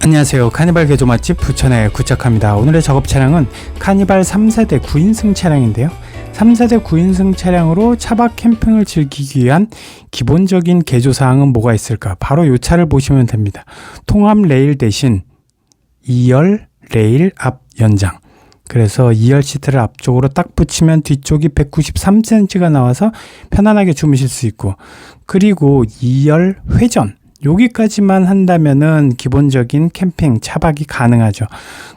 안녕하세요. 카니발 개조 맛집 부천에 구착합니다. 오늘의 작업 차량은 카니발 3세대 9인승 차량인데요. 3세대 9인승 차량으로 차박 캠핑을 즐기기 위한 기본적인 개조 사항은 뭐가 있을까? 바로 이 차를 보시면 됩니다. 통합 레일 대신 2열 레일 앞 연장. 그래서 2열 시트를 앞쪽으로 딱 붙이면 뒤쪽이 193cm가 나와서 편안하게 주무실 수 있고 그리고 2열 회전 여기까지만 한다면은 기본적인 캠핑 차박이 가능하죠.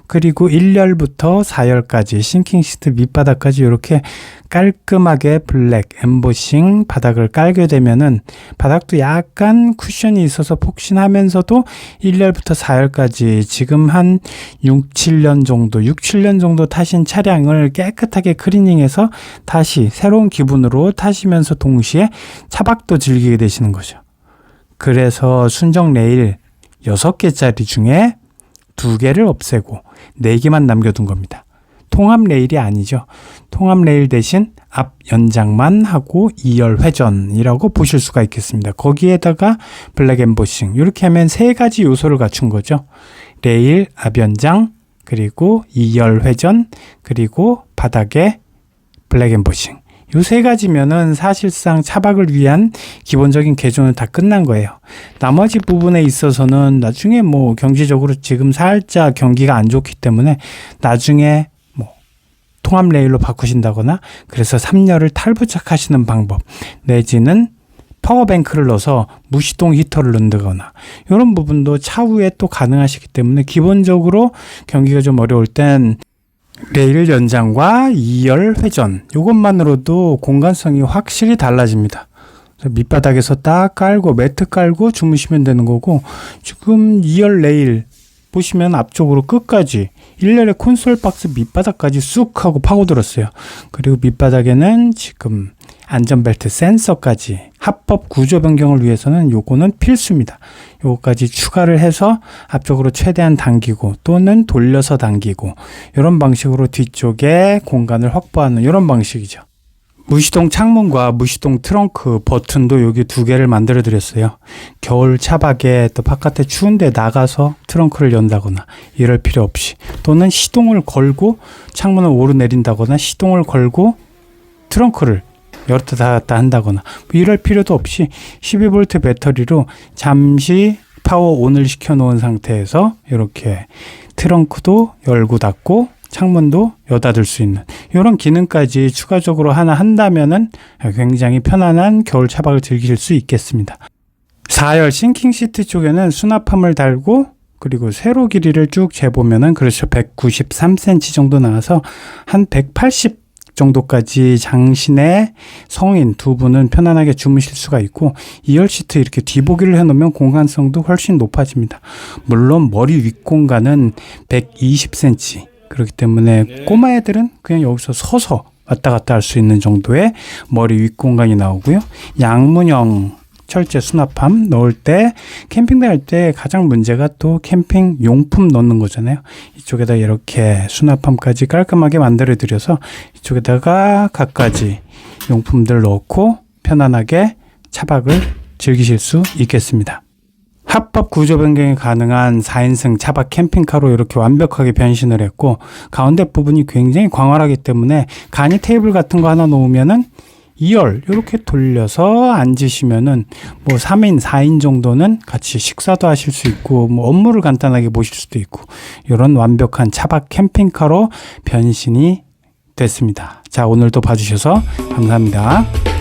그리고 1열부터 4열까지 싱킹 시트 밑바닥까지 이렇게 깔끔하게 블랙 엠보싱 바닥을 깔게 되면은 바닥도 약간 쿠션이 있어서 폭신하면서도 1열부터 4열까지 지금 한 6, 7년 정도, 6, 7년 정도 타신 차량을 깨끗하게 클리닝해서 다시 새로운 기분으로 타시면서 동시에 차박도 즐기게 되시는 거죠. 그래서 순정 레일 6개짜리 중에 2개를 없애고 4개만 남겨둔 겁니다. 통합 레일이 아니죠. 통합 레일 대신 앞 연장만 하고 2열 회전이라고 보실 수가 있겠습니다. 거기에다가 블랙 엠보싱 이렇게 하면 세 가지 요소를 갖춘 거죠. 레일 앞 연장 그리고 2열 회전 그리고 바닥에 블랙 엠보싱 요 세 가지면은 사실상 차박을 위한 기본적인 개조는 다 끝난 거예요. 나머지 부분에 있어서는 나중에 뭐 경제적으로 지금 살짝 경기가 안 좋기 때문에 나중에 뭐 통합 레일로 바꾸신다거나 그래서 3열을 탈부착하시는 방법 내지는 파워뱅크를 넣어서 무시동 히터를 넣는다거나 이런 부분도 차후에 또 가능하시기 때문에 기본적으로 경기가 좀 어려울 땐 레일 연장과 2열 회전 이것만으로도 공간성이 확실히 달라집니다. 밑바닥에서 딱 깔고 매트 깔고 주무시면 되는 거고 지금 2열 레일 보시면 앞쪽으로 끝까지 1열의 콘솔 박스 밑바닥까지 쑥 하고 파고들었어요. 그리고 밑바닥에는 지금 안전벨트 센서까지 합법 구조 변경을 위해서는 요거는 필수입니다. 요거까지 추가를 해서 앞쪽으로 최대한 당기고 또는 돌려서 당기고 이런 방식으로 뒤쪽에 공간을 확보하는 이런 방식이죠. 무시동 창문과 무시동 트렁크 버튼도 여기 두 개를 만들어 드렸어요. 겨울 차박에 또 바깥에 추운데 나가서 트렁크를 연다거나 이럴 필요 없이 또는 시동을 걸고 창문을 오르내린다거나 시동을 걸고 트렁크를 열었다 닫았다 한다거나 뭐 이럴 필요도 없이 12V 배터리로 잠시 파워 온을 시켜 놓은 상태에서 이렇게 트렁크도 열고 닫고 창문도 여닫을 수 있는 이런 기능까지 추가적으로 하나 한다면은 굉장히 편안한 겨울 차박을 즐기실 수 있겠습니다. 4열 싱킹 시트 쪽에는 수납함을 달고 그리고 세로 길이를 쭉 재보면은 그렇죠 193cm 정도 나와서 한 180 정도까지 장신의 성인 두 분은 편안하게 주무실 수가 있고 2열 시트 이렇게 뒤보기를 해놓으면 공간성도 훨씬 높아집니다. 물론 머리 윗 공간은 120cm 그렇기 때문에 꼬마 애들은 그냥 여기서 서서 왔다 갔다 할 수 있는 정도의 머리 윗 공간이 나오고요. 양문형 철제 수납함 넣을 때 캠핑 갈때 가장 문제가 또 캠핑 용품 넣는 거잖아요. 이쪽에다 이렇게 수납함까지 깔끔하게 만들어 드려서 이쪽에다가 갖가지 용품들 넣고 편안하게 차박을 즐기실 수 있겠습니다. 합법 구조 변경이 가능한 4인승 차박 캠핑카로 이렇게 완벽하게 변신을 했고 가운데 부분이 굉장히 광활하기 때문에 간이 테이블 같은 거 하나 놓으면은 2열 이렇게 돌려서 앉으시면은 뭐 3인, 4인 정도는 같이 식사도 하실 수 있고 뭐 업무를 간단하게 보실 수도 있고 이런 완벽한 차박 캠핑카로 변신이 됐습니다. 자, 오늘도 봐주셔서 감사합니다.